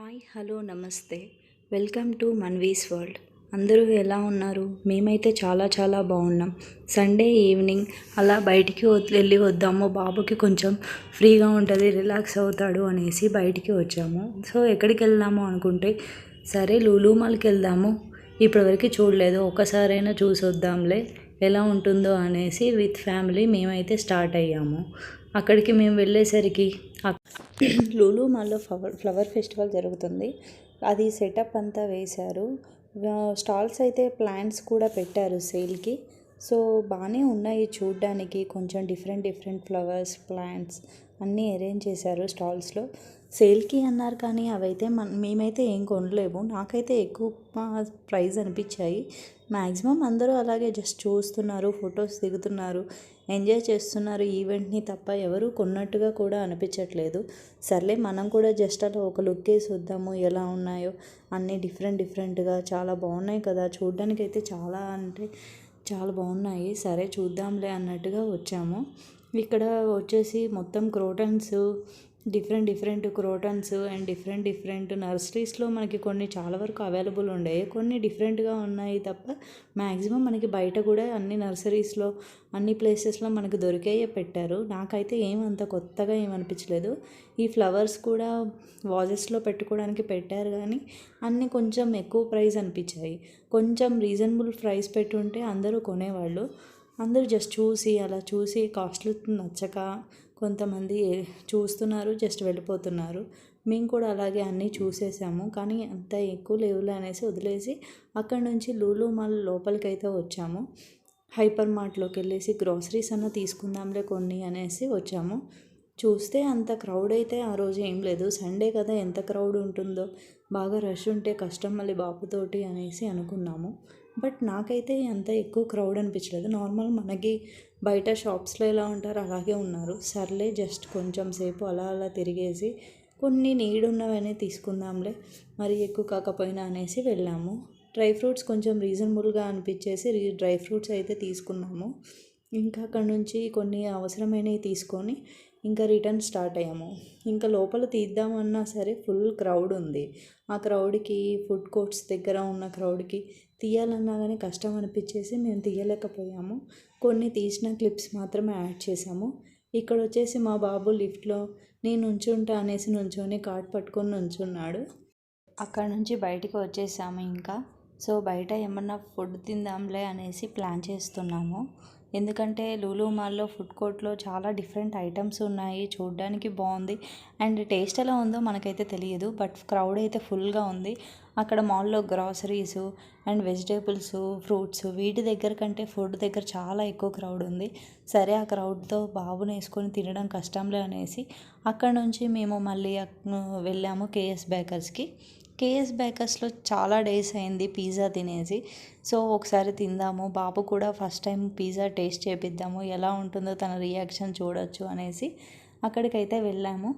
Hi hello namaste. Welcome to Manvi's world. అందరూ ఎలా ఉన్నారు? మేమైతే చాలా చాలా బాగున్నాం. సండే ఈవినింగ్ అలా బయటికి వెళ్ళి వద్దాము. బాబుకి కొంచెం ఫ్రీగా ఉంటుంది రిలాక్స్ అవుతాడు అనేసి బయటికి వచ్చాము. సో ఎక్కడికి వెళ్దాము అనుకుంటే సరే లూలూమాల్కి వెళ్దాము. ఇప్పటివరకు చూడలేదు. ఒకసారైనా చూసి వద్దాంలే. ఎలా ఉంటుందో అనేసి విత్ ఫ్యామిలీ మేమైతే స్టార్ట్ అయ్యాము. అక్కడికి మేము వెళ్ళేసరికి ఆ లూలు మాల్లో ఫ్లవర్ ఫ్లవర్ ఫెస్టివల్ జరుగుతుంది. అది సెటప్ అంతా వేశారు. స్టాల్స్ అయితే ప్లాంట్స్ కూడా పెట్టారు సేల్కి. సో బాగానే ఉన్నాయి చూడ్డానికి. కొంచెం డిఫరెంట్ డిఫరెంట్ ఫ్లవర్స్ ప్లాంట్స్ అన్నీ అరేంజ్ చేశారు స్టాల్స్లో. సేల్కి అన్నారు కానీ అవైతే మన మేమైతే ఏం కొనలేము. నాకైతే ఎక్కువ ప్రైస్ అనిపించాయి. మ్యాక్సిమం అందరూ అలాగే జస్ట్ చూస్తున్నారు ఫొటోస్ దిగుతున్నారు ఎంజాయ్ చేస్తున్నారు. ఈవెంట్ని తప్ప ఎవరు కొన్నట్టుగా కూడా అనిపించట్లేదు. సర్లే మనం కూడా జస్ట్ అలా ఒక లుక్ వేసి వద్దాము ఎలా ఉన్నాయో అన్నీ డిఫరెంట్ డిఫరెంట్గా చాలా బాగున్నాయి కదా. చూడ్డానికి అయితే చాలా అంటే చాలా బాగున్నాయి. సరే చూద్దాంలే అన్నట్టుగా వచ్చాము. ఇక్కడ వచ్చేసి మొత్తం crotons different different crotons and different different నర్సరీస్లో మనకి కొన్ని చాలా వరకు అవైలబుల్ ఉండే. కొన్ని డిఫరెంట్గా ఉన్నాయి తప్ప మ్యాక్సిమం మనకి బయట కూడా అన్ని నర్సరీస్లో అన్ని ప్లేసెస్లో మనకి దొరికాయే పెట్టారు. నాకైతే ఏమంత కొత్తగా ఏమనిపించలేదు ఈ ఫ్లవర్స్ కూడా వాజెస్లో పెట్టుకోవడానికి పెట్టారు కానీ అన్నీ కొంచెం ఎక్కువ ప్రైస్ అనిపించాయి. కొంచెం రీజనబుల్ ప్రైస్ పెట్టుంటే అందరూ కొనేవాళ్ళు. అందరూ జస్ట్ చూసి అలా చూసి కాస్ట్లు నచ్చక కొంతమంది చూస్తున్నారు జస్ట్ వెళ్ళిపోతున్నారు. మేము కూడా అలాగే అన్నీ చూసేసాము. కానీ అంత ఎక్కువ లేవులే అనేసి వదిలేసి అక్కడ నుంచి లూలు మాల్ లోపలికైతే వచ్చాము. హైపర్ మార్ట్లోకి వెళ్ళేసి గ్రాసరీస్ అన్న తీసుకుందాంలే కొన్ని అనేసి వచ్చాము. చూస్తే అంత క్రౌడ్ అయితే ఆ రోజు ఏం లేదు. సండే కదా ఎంత క్రౌడ్ ఉంటుందో. బాగా రష్ ఉంటే కష్టం మళ్ళీ బాబుతోటి అనేసి అనుకున్నాము. బట్ నాకైతే అంత ఎక్కువ క్రౌడ్ అనిపించలేదు. నార్మల్ మనకి బయట షాప్స్లో ఎలా ఉంటారో అలాగే ఉన్నారు. సర్లే జస్ట్ కొంచెం సేపు అలా అలా తిరిగేసి కొన్ని నీడ్ ఉన్నవన్నీ తీసుకుందాంలే మరి ఎక్కువ కాకపోయినా అనేసి వెళ్ళాము. డ్రై ఫ్రూట్స్ కొంచెం రీజనబుల్గా అనిపించేసి డ్రై ఫ్రూట్స్ అయితే తీసుకున్నాము. ఇంకా అక్కడ నుంచి కొన్ని అవసరమైనవి తీసుకొని ఇంకా రిటర్న్ స్టార్ట్ అయ్యాము. ఇంకా లోపల తీద్దామన్నా సరే ఫుల్ క్రౌడ్ ఉంది. ఆ క్రౌడ్కి ఫుడ్ కోర్ట్స్ దగ్గర ఉన్న క్రౌడ్కి తీయాలన్నా కానీ కష్టం అనిపించేసి మేము తీయలేకపోయాము. కొన్ని తీసిన క్లిప్స్ మాత్రమే యాడ్ చేసాము ఇక్కడ వచ్చేసి మా బాబు లిఫ్ట్లో నేను నుంచుంటా అనేసి నుంచొని కార్డ్ పట్టుకొని నుంచున్నాడు. అక్కడ నుంచి బయటికి వచ్చేసాము ఇంకా. సో బయట ఏమన్నా ఫుడ్ తిందాంలే అనేసి ప్లాన్ చేస్తున్నాము. ఎందుకంటే లూలు మాల్లో ఫుడ్ కోర్ట్లో చాలా డిఫరెంట్ ఐటమ్స్ ఉన్నాయి చూడడానికి బాగుంది. అండ్ టేస్ట్ ఎలా ఉందో మనకైతే తెలియదు బట్ క్రౌడ్ అయితే ఫుల్గా ఉంది. అక్కడ మాల్లో గ్రాసరీస్ అండ్ వెజిటేబుల్స్ ఫ్రూట్స్ వీటి దగ్గర కంటే ఫుడ్ దగ్గర చాలా ఎక్కువ క్రౌడ్ ఉంది. సరే ఆ క్రౌడ్తో బాబుని వేసుకొని తినడం కష్టంలే అనేసి అక్కడ నుంచి మేము మళ్ళీ వెళ్ళాము కేఎస్ బేకర్స్కి. కేఎస్ బేకర్స్లో చాలా డేస్ అయింది పిజ్జా తినేసి. సో ఒకసారి తిందాము. బాబు కూడా ఫస్ట్ టైం పిజ్జా టేస్ట్ చేపిద్దాము. ఎలా ఉంటుందో తన రియాక్షన్ చూడొచ్చు అనేసి అక్కడికైతే వెళ్ళాము.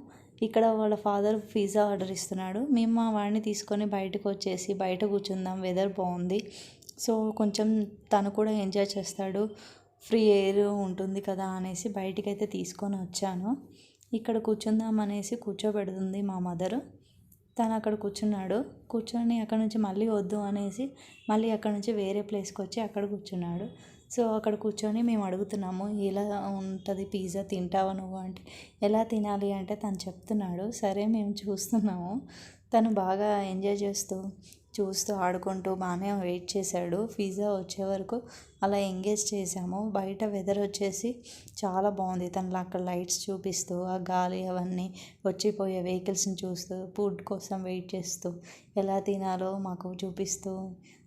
ఇక్కడ వాళ్ళ ఫాదర్ పిజ్జా ఆర్డర్ ఇస్తున్నాడు. మేము మా వాడిని తీసుకొని బయటకు వచ్చేసి బయట కూర్చుందాం. వెదర్ బాగుంది సో కొంచెం తను కూడా ఎంజాయ్ చేస్తాడు. ఫ్రీ ఎయిర్ ఉంటుంది కదా అనేసి బయటికైతే తీసుకొని వచ్చాను. ఇక్కడ కూర్చుందాం అనేసి కూర్చోబెడుతుంది మా మదర్. తను అక్కడ కూర్చున్నాడు. కూర్చొని అక్కడ నుంచి మళ్ళీ వద్దు అనేసి మళ్ళీ అక్కడ నుంచి వేరే ప్లేస్కి వచ్చి అక్కడ కూర్చున్నాడు. సో అక్కడ కూర్చొని మేము అడుగుతున్నాము ఎలా ఉంటుంది పిజ్జా? తింటావా నువ్వు? అంటే ఎలా తినాలి? అంటే తను చెప్తున్నాడు. సరే మేము చూస్తున్నాము. తను బాగా ఎంజాయ్ చేస్తూ చూస్తూ ఆడుకుంటూ బాగానే వెయిట్ చేశాడు. పిజ్జా వచ్చే వరకు అలా ఎంగేజ్ చేసాము బయట వెదర్ వచ్చేసి చాలా బాగుంది. తనలో అక్కడ లైట్స్ చూపిస్తూ ఆ గాలి అవన్నీ వచ్చిపోయే వెహికల్స్ని చూస్తూ ఫుడ్ కోసం వెయిట్ చేస్తూ ఎలా తినాలో మాకు చూపిస్తూ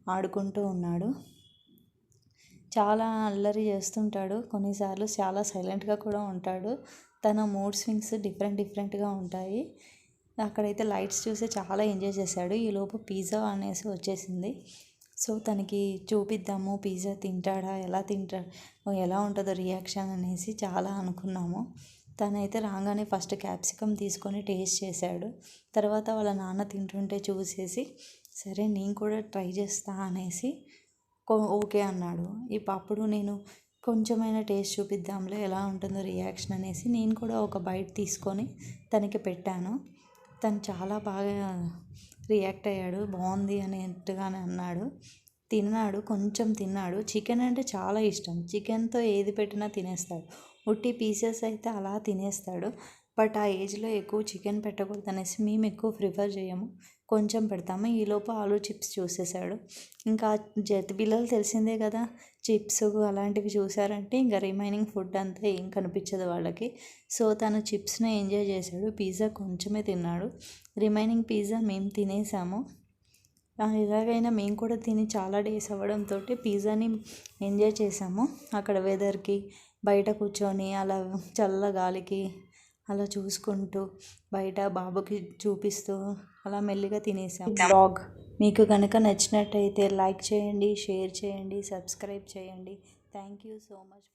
ఆడుకుంటూ ఉన్నాడు. చాలా అల్లరి చేస్తుంటాడు. కొన్నిసార్లు చాలా సైలెంట్గా కూడా ఉంటాడు. తన మూడ్ స్వింగ్స్ డిఫరెంట్ డిఫరెంట్గా ఉంటాయి. అక్కడైతే లైట్స్ చూసి చాలా ఎంజాయ్ చేశాడు. ఈలోపు పిజ్జా అనేసి వచ్చేసింది. సో తనకి చూపిద్దాము పిజ్జా తింటాడా ఎలా తింటాడు ఎలా ఉంటుందో రియాక్షన్ అనేసి చాలా అనుకున్నాము. తనైతే రాగానే ఫస్ట్ క్యాప్సికమ్ తీసుకొని టేస్ట్ చేశాడు. తర్వాత వాళ్ళ నాన్న తింటుంటే చూసేసి సరే నేను కూడా ట్రై చేస్తా అనేసి కో- ఓకే అన్నాడు. ఇప్పుడు అప్పుడు నేను కొంచెమైనా టేస్ట్ చూపిద్దాంలే ఎలా ఉంటుందో రియాక్షన్ అనేసి నేను కూడా ఒక బైట్ తీసుకొని తనకి పెట్టాను. తను చాలా బాగా రియాక్ట్ అయ్యాడు బాగుంది అనేట్టుగానే అన్నాడు. తిన్నాడు కొంచెం తిన్నాడు. చికెన్ అంటే చాలా ఇష్టం. చికెన్తో ఏది పెట్టినా తినేస్తాడు. ఉట్టి పీసెస్ అయితే అలా తినేస్తాడు. బట్ ఆ ఏజ్లో ఎక్కువ చికెన్ పెట్టకూడదు అనేసి మేము ఎక్కువ ప్రిఫర్ చేయము. కొంచెం పెడతాము. ఈలోపు ఆలు చిప్స్ చూసేసాడు ఇంకా జతి పిల్లలు తెలిసిందే కదా చిప్స్ అలాంటివి చూసారంటే ఇంకా రిమైనింగ్ ఫుడ్ అంతా ఏం కనిపించదు వాళ్ళకి. సో తను చిప్స్ని ఎంజాయ్ చేశాడు. పిజ్జా కొంచెమే తిన్నాడు. రిమైనింగ్ పిజ్జా మేము తినేసాము. ఎలాగైనా మేము కూడా తిని చాలా డేస్ అవ్వడంతో పిజ్జాని ఎంజాయ్ చేసాము. అక్కడ వెదర్కి బయట కూర్చొని అలా చల్ల గాలికి అలా చూసుకుంటూ బయట బాబుకి చూపిస్తూ అలా మెల్లిగా తినేసాం. బ్లాగ్ మీకు కనుక నచ్చినట్టయితే లైక్ చేయండి షేర్ చేయండి సబ్స్క్రైబ్ చేయండి. Thank you so much.